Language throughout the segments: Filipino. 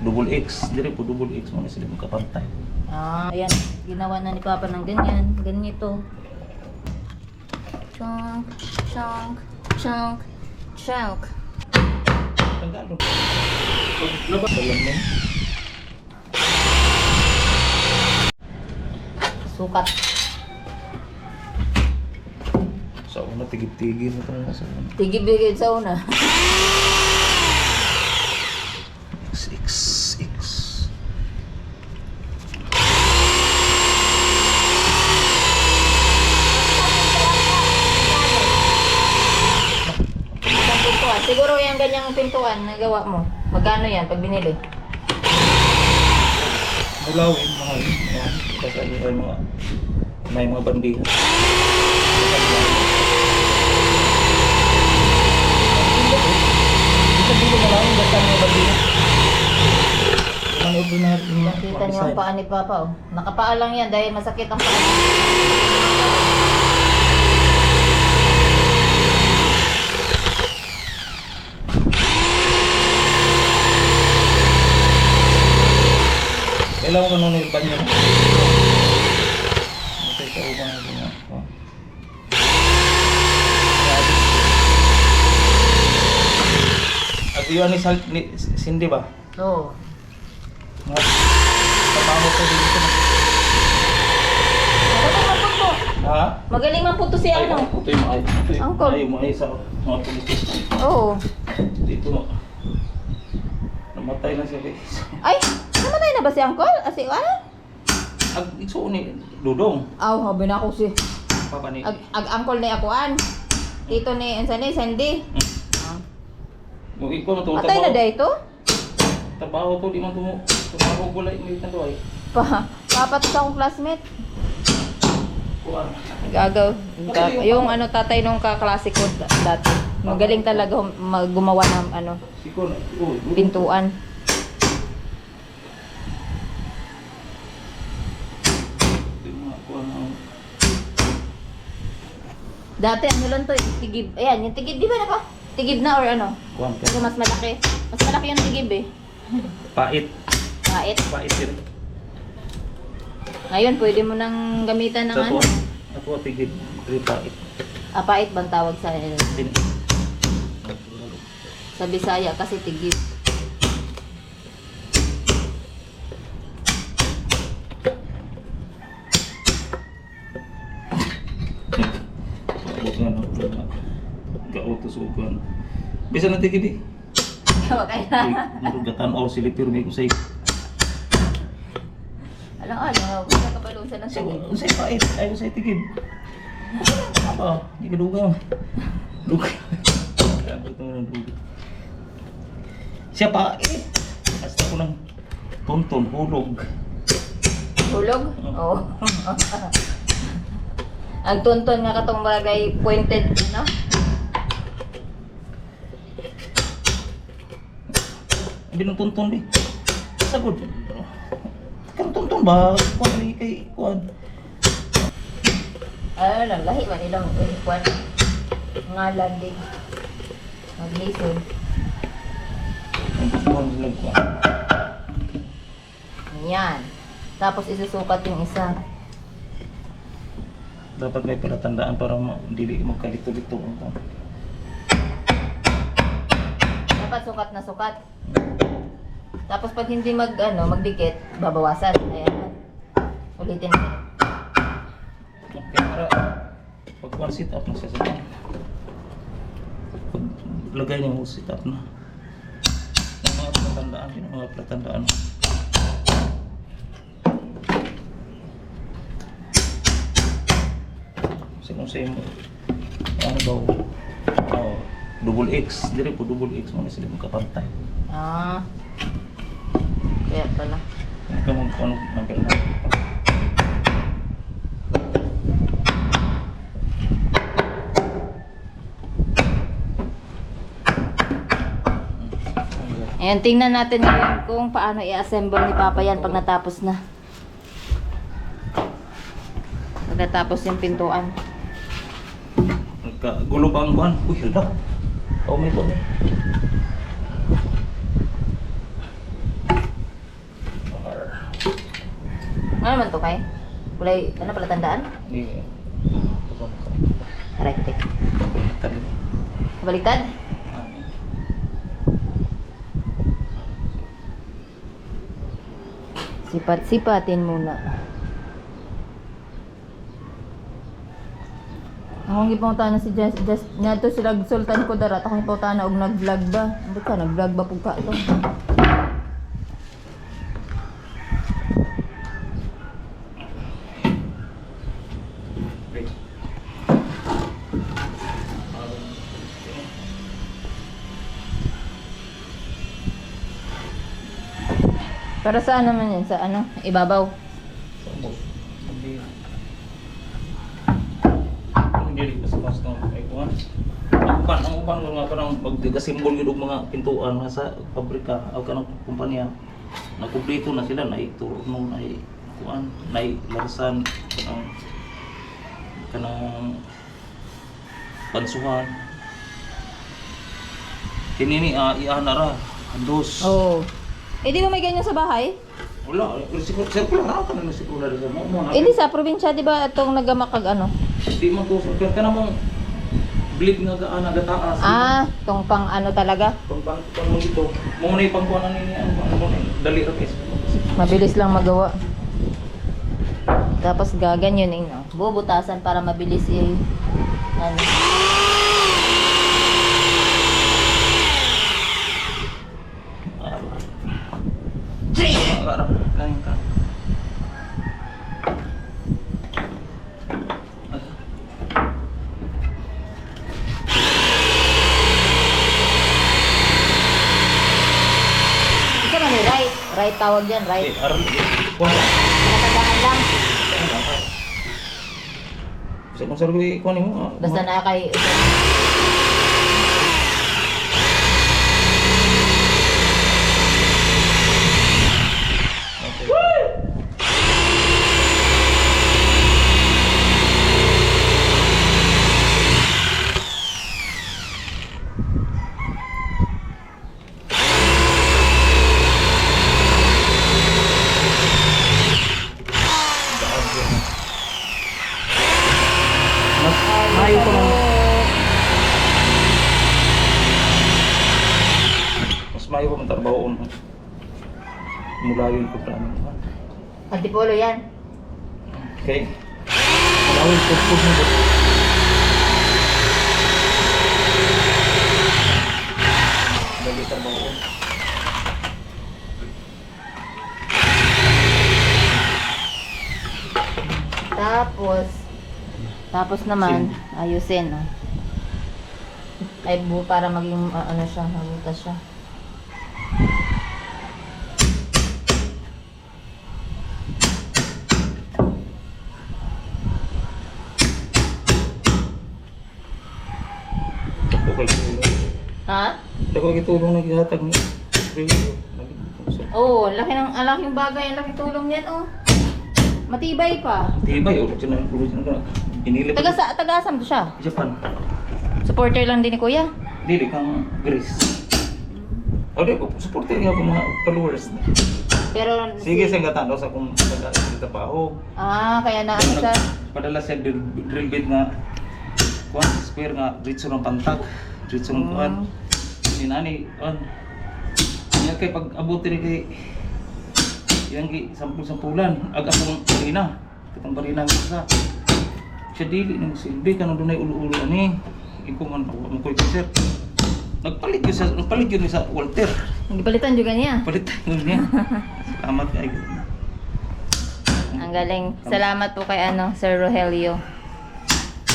double X, dire po double X mo na sila magkapantay. Ah, ayan. Ginawa na ni Papa ng ganyan. Ganito. Chunk, chunk, chunk, chunk. Tagalog. Sukat. Sa una tigib-tigib sa una. Tigibigid sa una. X, X. Isang pintuan. Siguro yung pintuan na gawa mo. Magkano yan pag binili? Mulawin, mahal. Yan. Kasi ano ay mga may mga bandihan. Dito na lang, basta may bandihan. Ang ordinary Nakita niyo ang paa ni Papa oh. Nakapaa lang yan dahil masakit ang paa. Kailangan ko nung nilpan niya. Matay ka ubang na. Oh. Grabe. At iyon ni, Sal, ni Cindy ba? Oo. Trabaho ko man po. Ha? Magaling man po to si ano. Ito yung ito yung Uncle. ay, mga isa mga politis. Oo. Dito mo. Namatay na siya guys. Ay, na ba si Uncle? Ah, si ah? Ag ito ni Dudong. Aw, habi na ako si Papa ni. ag, ag uncle ni Akuan. Tito ni Ansani, Sandy. Ah. Mo ikaw mo to Patay na dahito? Trabaho to di man tumo. Trabaho gulay mo itan doy. Pa, papat sa akong classmate. Kuan. Gagaw. Ka- yung ano tatay nung kaklase ko da- dati. Magaling talaga gumawa ng ano, pintuan. Dati ano lang to, eh, tigib. Ayan, yung tigib, di ba naka? Tigib na or ano? Kasi ka. mas malaki. Mas malaki yung tigib eh. Pait. Kahit. Pait din. Ngayon, pwede mo nang gamitan ng Sa ano. tuwa. Ako. Dili pait. Ah, pait bang tawag sa Din. sa Bisaya kasi tigib. Abot nga na. Gautos o kuan. Bisa na tigid eh. Kaya, Marugatan o silipir may kusay. alam ano, wala ka pa sa ng tigib. usay pait. Ay usay tigid. Apa? Di ka dugang. Dugang. Abot mo ng dugang. Siya pait. Basta ko ng tonton, hulog. Hulog? Oo. Ang tunton nga katong bagay pointed, no? Hindi tonton di. Sagod. Kan tonton ba? Kuan ni kay kuan. Ano lang, lahi man ilang kwan. Ngalan din. Maglisod. Kuan sila kuan. Yan. Tapos isusukat yung isa. Dapat may palatandaan para dili magkalito-lito ang kuan. Dapat sukat na sukat. Tapos pag hindi mag ano, magdikit, babawasan. Ayan. Ulitin natin. Okay, para pag kuan sit up na siya sa. Pag lagay niya mo sit up na. Yung mga palatandaan, yun mga palatandaan. Kasi mo, ano oh, double X, dire po double X mo na sila magkapantay. Ah. Kaya pala. Ka mag ano, number na. Ayan, tingnan natin ngayon kung paano i-assemble ni Papa yan pag natapos na. Pag natapos yung pintuan. Nagkagulo pa ang kuhan. Uy, hala. Omicron. Ano naman to kay? Kulay, ano pala tandaan? Hindi. Right, eh. Baliktad. Baliktad? Sipat-sipatin muna. Akong ipunta na si Just, Just, nga to sila Sultan ko darat. Akong ipunta na og nag-vlog ba? Ano ka, nag-vlog ba pug ka to? Para saan naman yan? Sa ano? Ibabaw. Hindi. Hindi rin kasi mas nung ay kuhan. Upan, ang upan mga parang magdagasimbol yun og mga pintuan nga sa pabrika o kanang kumpanya. Nakumpleto na sila, na turno, na kuhan, na larsan, kanang kanang pansuhan. Kinini, ah, iyan na ra. Andos. Oo. Eh di ba may ganyan sa bahay? Wala, siguro, siguro na ka na siguro na mo. mo na- Eh sa probinsya, di ba itong nagamakag ano? Di man ko kaya ka bleed nga gaan nga taas. Ah, itong pang ano talaga. pang pang pang mo dito. Mo na ipang kuan ni ano ano dali ra guys. Mabilis lang magawa. Tapos gaganyan eh, no? Bubutasan para mabilis eh. Ano? Ara, kain ka. Ito man eh, right. Tawag yan, right. Nakatandaan lang. Sa kung sarili kuan mo. ah, Basta na kay... Okay. Mas mayo ko lang. Mas mayo ko ng trabaho ko. Mula yun ko plano. Antipolo yan. Okay. Malawin ko po mo. Lagi trabaho ko. Tapos, tapos naman, ayusin, no? Ay, bu para maging, ah, ano siya, mabutas siya. Ako kay tulong naghihatag ni. Oo, oh, laki ng, ang laking bagay, ang laking tulong yan, oh. Matibay pa. Tibay, original, original ka. Inilip. Taga, sa, taga-asam to siya. Japan. Supporter lang din ni Kuya. Dili kang Greece. O di ko, supporter nga ako mga followers. Pero, Sige, si- sa nga tano sa kung sa trabaho. Ah, kaya na ano siya. Padala siya drill, bit nga kuan square nga dritso ng pantag. Dritso ng kuan. Ni nani kuan. Niya kay pag abot ni kay yang gi sampul sampulan aga akong barina. Katong barina sa. Siya dili nang silbi kanang dunay ulo-ulo ani. Iko man mo koy sir. Nagpalit yun sa nagpalit yun sa Walter. Nagpalitan juga niya. Palit yun niya. Salamat kay. Ang galing. Salamat po kay ano, Sir Rogelio.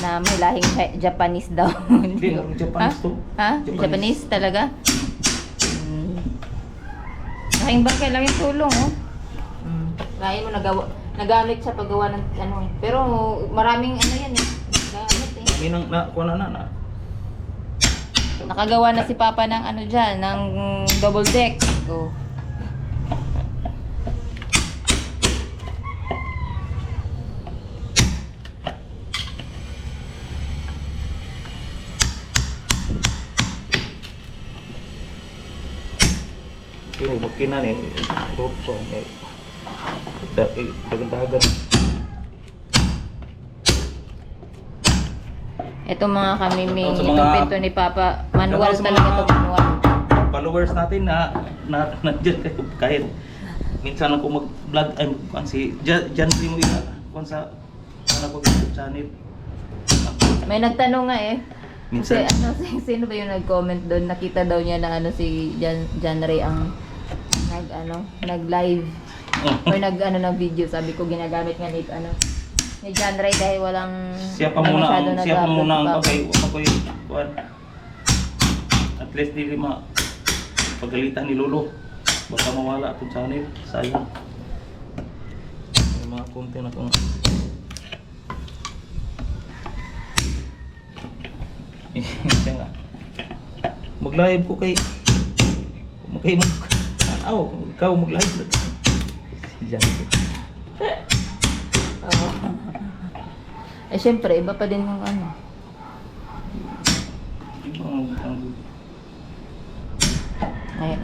Na may lahing Chi- Japanese daw. Hindi, Japanese ha? to. Ha? Japanese. Japanese, talaga? Hmm. Laking bagay, laking tulong, oh. Hmm. Lain mo nagawa, nagamit sa paggawa ng ano. Pero maraming ano yan eh. Nagamit eh. May nang na kuan na na. Nakagawa na si Papa ng ano dyan, ng double deck. Oh. Pero bakit na ni Roto eh eh, Dagan-dagan. Ito mga kamiming, Sa itong mga- pinto ni Papa. Manual Sa talaga ito, manual. Followers natin na, na nandiyan kayo kahit minsan ako mag-vlog ay kung si Jan Jan mo ina kung sa ano ko YouTube channel. May nagtanong nga eh. Kasi Minsan ano, si- sino ba yung nag-comment doon? Nakita daw niya na ano si Jan, Jan Ray ang nag ano, nag-live or nag ano ng video. Sabi ko ginagamit nga ni ano ni Jan Ray dahil walang siya pa muna ang siya pa muna ang okay yung kuan. At least dili ma pagalitan ni Lolo. Baka mawala atong channel. Sayang. May mga akong Siya nga. Mag-live ko kay kay mag Aw, ikaw mag-live. Diyan. Oo. eh syempre, iba pa din yung ano. Ang, ang, Ayun.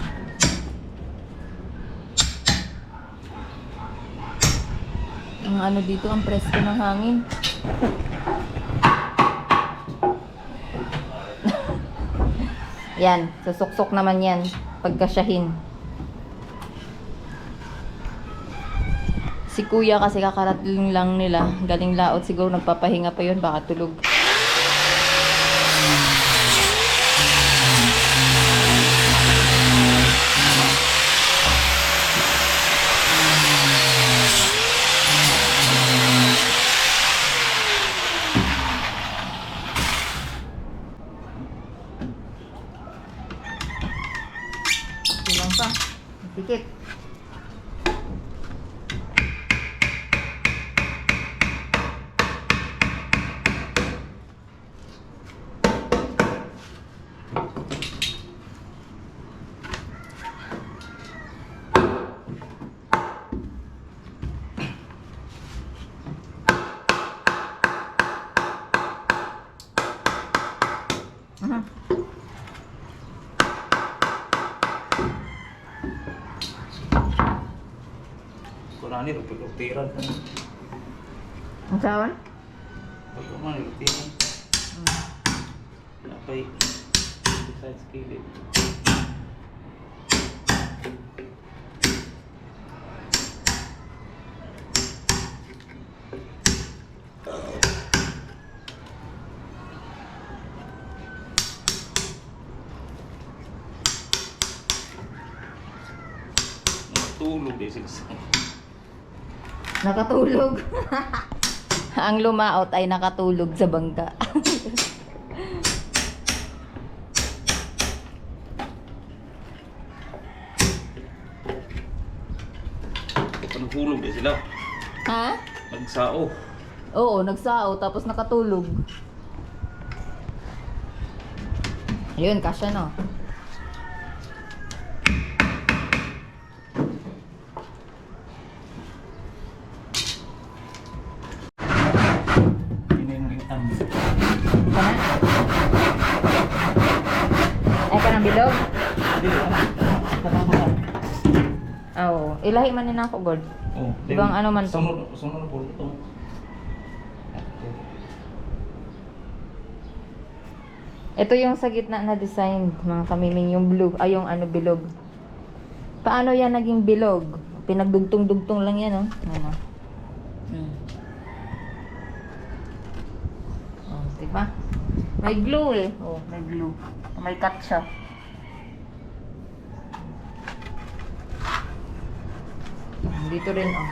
Ang ano dito, ang presko ng hangin. yan, susuksok naman yan. Pagkasyahin. Kuya kasi kakarating lang nila. Galing laot siguro nagpapahinga pa yun. Baka tulog. Kurani ro pagkutiran ka. Ang sawan? Pag man rutiran. Napay besides kilid. Tulog eh sila sa Nakatulog. Ang lumaot ay nakatulog sa bangka. Panhulog eh sila. ha? Nagsao. Oo, nagsao tapos nakatulog. Ayun, kasya no. Yun yung itan. Kana? Ay, kanang bilog? Hindi, ano? Katama ka. Ah, Oo. Ilahi man nila ako, God. Oh, Ibang ano man to? Sunod, sunod po ito. Ito yung sa gitna na design, mga kamiming, yung blue, ay yung ano, bilog. Paano yan naging bilog? Pinagdugtong-dugtong lang yan, oh. Ano? Hmm. Oh, diba? May glue eh. Oh, may glue. May cut siya. Dito rin, oh.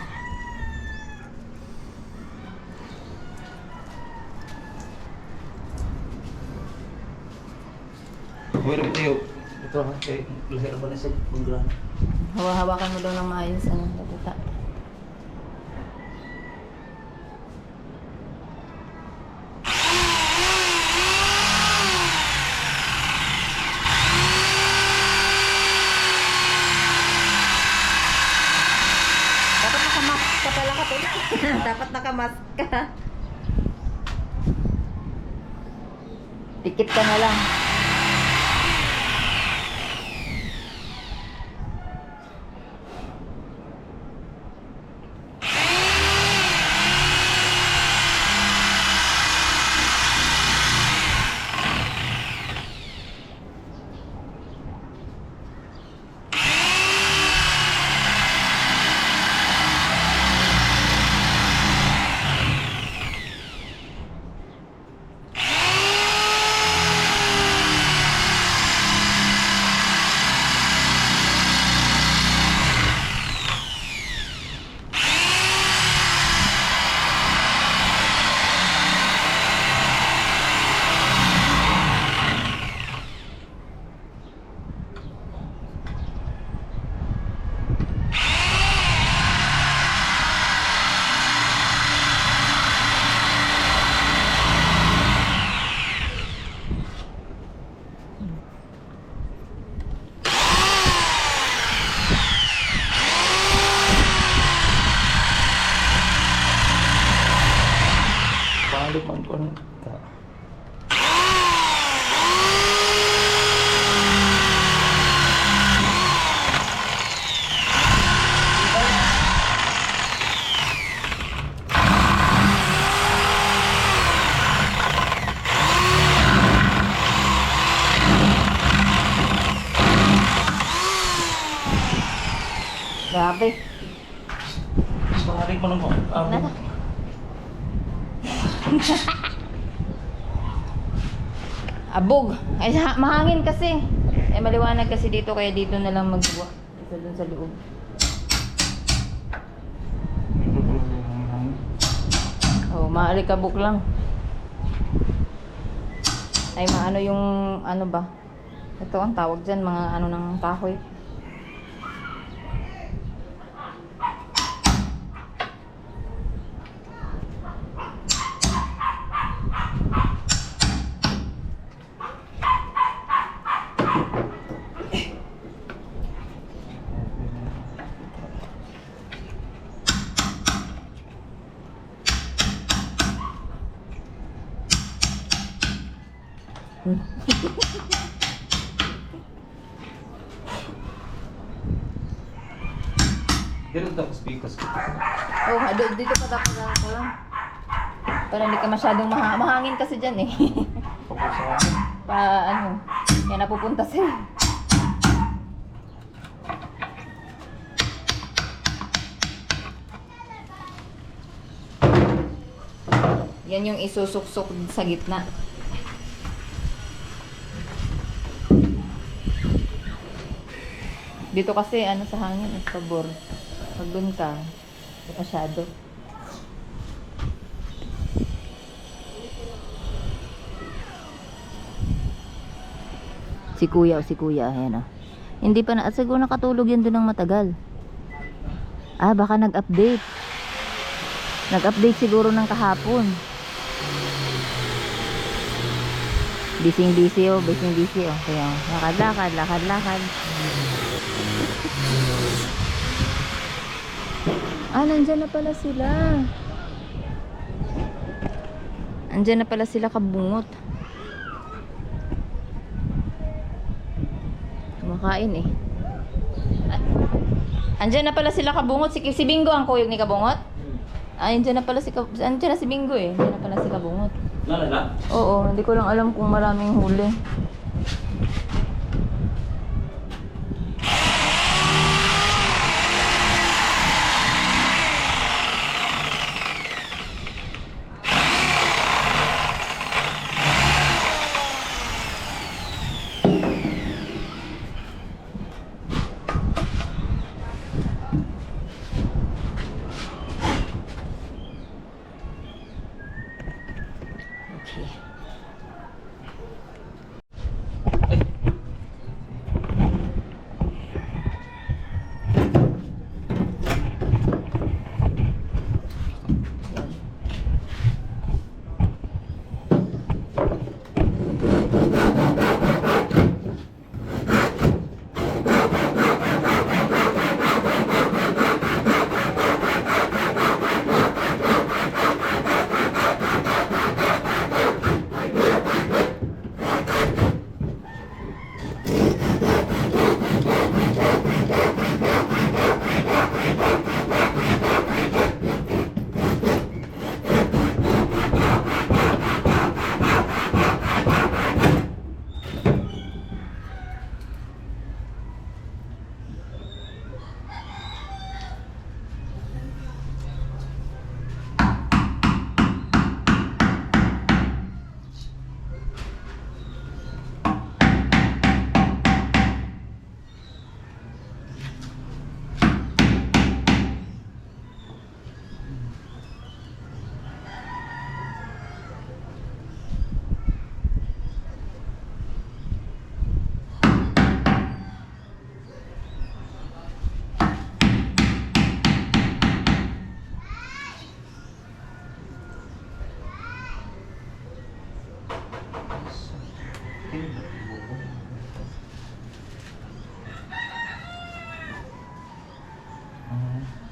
Wait a minute. Ito ha, kay lahir ba na sa pagdaan? Hawa-hawakan mo daw ng maayos, ano, nakita. Dapat nakamask ka pala ka, Dapat nakamask ka. Tikit ka na lang. Parang ka. Grabe. Balik mo ng abo. Nasa? Abog. Ay, ha- mahangin kasi. Eh, maliwanag kasi dito, kaya dito na lang magbuwa. Dito dun sa loob. Oh, maalikabok lang. Ay, maano yung, ano ba? Ito ang tawag dyan, mga ano ng kahoy. Tapos bikos. Oh, ado- dito pa dapat lang ko lang. Para hindi ka masyadong maha mahangin kasi dyan eh. Tapos sa akin. pa ano, yan napupunta sila. Yan yung isusuksok sa gitna. Dito kasi ano sa hangin, ang pabor. Pag dun ka, masyado. Si kuya o si kuya, ayan o. Hindi pa na, at siguro nakatulog yan doon ng matagal. Ah, baka nag-update. Nag-update siguro ng kahapon. Busy oh, busy oh. Kaya lakad lakad, lakad lakad. Ah, nandyan na pala sila. Andyan na pala sila kabungot. Kumakain eh. Andyan na pala sila kabungot. Si, si Bingo ang kuyog ni kabungot? Ah, andyan na pala si, Kab- andyan na si Bingo eh. Andyan na pala si kabungot. Lalala? Oo, hindi ko lang alam kung maraming huli. Uh-huh.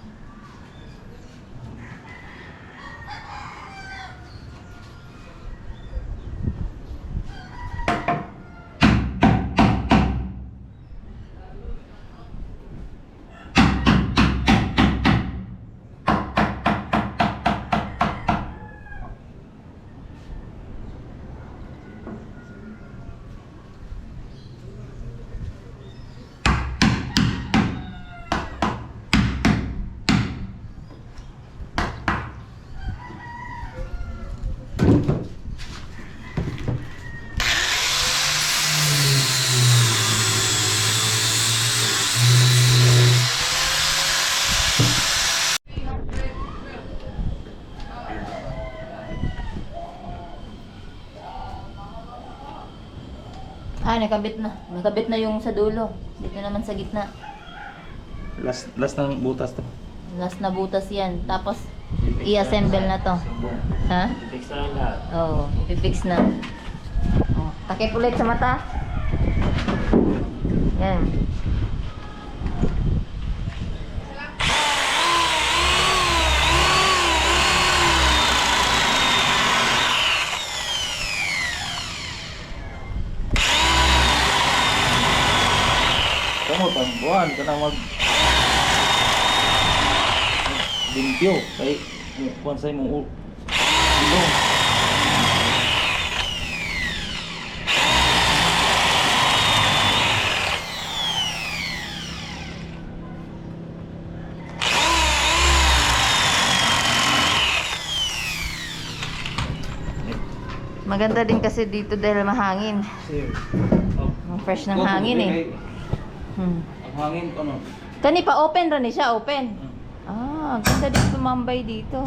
Ah, nakabit na. Nakabit na yung sa dulo. Dito naman sa gitna. Last, last ng butas to. Last na butas yan. Tapos, i-assemble na to. Ha? Fix na lang lahat. Oo, ipifix na. Oh, takip ulit sa mata. Yan. Tambuhan ka na mag limpyo kay kuan sa imong ilong. Maganda din kasi dito dahil mahangin. Ang fresh ng hangin eh. Hmm. Ang hangin ano? Kani pa open rin eh siya, open. Hmm. Ah, ang ganda din tumambay dito.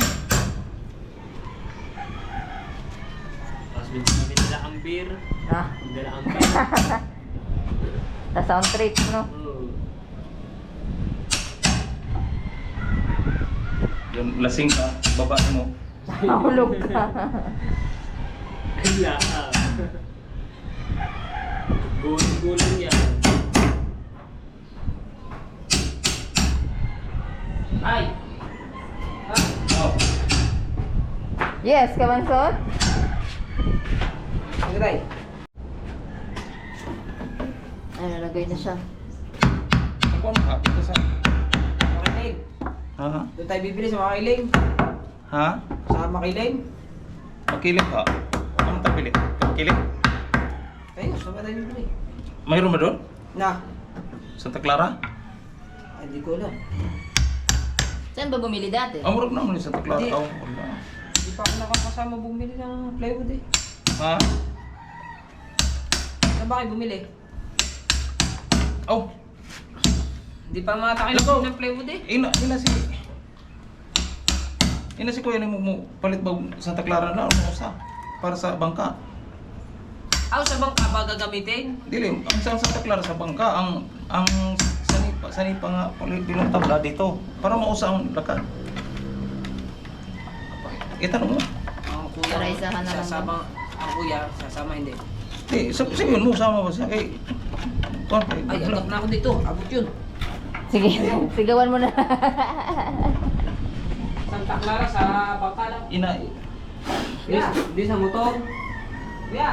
Tapos may nila ang beer. Ah, Nila ang beer. the sound trip, no? Oo. Yung lasing ka, baba mo. Nahulog ka. Kaya. Gulong-gulong yan. Ay! Oh. yes, kabansot? Agray. Ay, nalagay na siya. Ako ano ka? Dito sa... Makiling. Ha? Doon tayo bibili sa Makiling. Ha? Sa Makiling. Makilit ka? Ano tayo pilit? Makilit? Tayo, saan ba tayo bibili? Mayroon ba doon? Na. Santa Clara? Ay, Hindi ko alam. Saan ba bumili dati? Ang murag naman yung Santa Clara. Hindi. Oh, wala. Hindi pa ako nakakasama bumili ng plywood eh. Ha? Saan ba kayo bumili? Oh, Hindi pa mga tayo Lako. ng plywood eh. ina, ina si... Ina si Kuya ni mo, mo palit ba Santa Clara na ano sa para sa bangka. Aw, sa bangka ba gagamitin? Dili, ang sa Santa Clara sa bangka ang ang sanipa sanipa nga bilong tabla dito para mausa ang lakad. Itanong mo. Ang kuya, Para isahan na lang sasama, ang kuya, sasama hindi. Di, sabi sabi mo sama ba siya kay Kuwan, kay Ay, agap na ako dito. Abot yun. Sige, sigawan mo na. Santa Clara sa bangka lang. Ina, Di, di sa motor. Kuya.